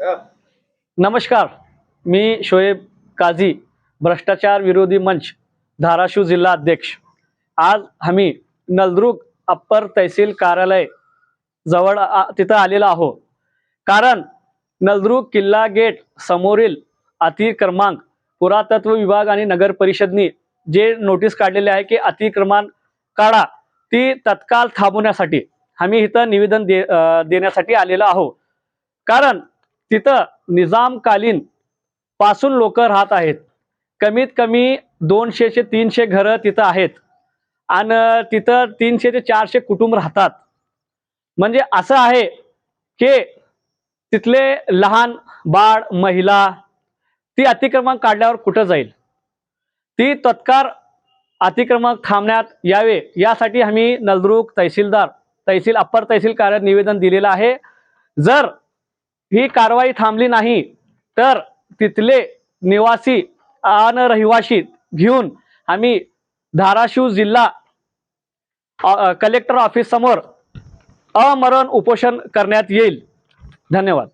नमस्कार मी शोएब काझी भ्रष्टाचार विरोधी मंच धाराशिव जिल्हा अध्यक्ष. आज आम्ही नलदुर्ग अप्पर तहसील कार्यालय जवळ तिथं आलेलो आहो कारण नलदुर्ग किल्ला गेट समोरील अतिक्रमांक पुरातत्व विभाग आणि नगर परिषदनी जे नोटीस काढलेले आहे की अतिक्रमण काढा ती तत्काळ थांबवण्यासाठी आम्ही इथं निवेदन दे देण्यासाठी आलेलो आहो कारण तिथं निजामकालीन पासून लोक राहत आहेत. कमीत कमी दोनशे ते तीनशे घरं तिथं आहेत. आणि तिथं तीनशे ते चारशे कुटुंब राहतात. म्हणजे असं आहे की तिथले लहान बाळ महिला ती अतिक्रमण काढल्यावर कुठं जाईल? ती तत्काळ अतिक्रमण थांबण्यात यावे. यासाठी आम्ही नलदुर्ग तहसीलदार तहसील अप्पर तहसील कार्यालयात निवेदन दिलेलं आहे. जर ही कारवाई थांबली नाही तर तिथले निवासी आणि रहिवाशी घेऊन आम्ही धाराशिव जिल्हा कलेक्टर ऑफिस समोर अमरण उपोषण करण्यात येईल. धन्यवाद.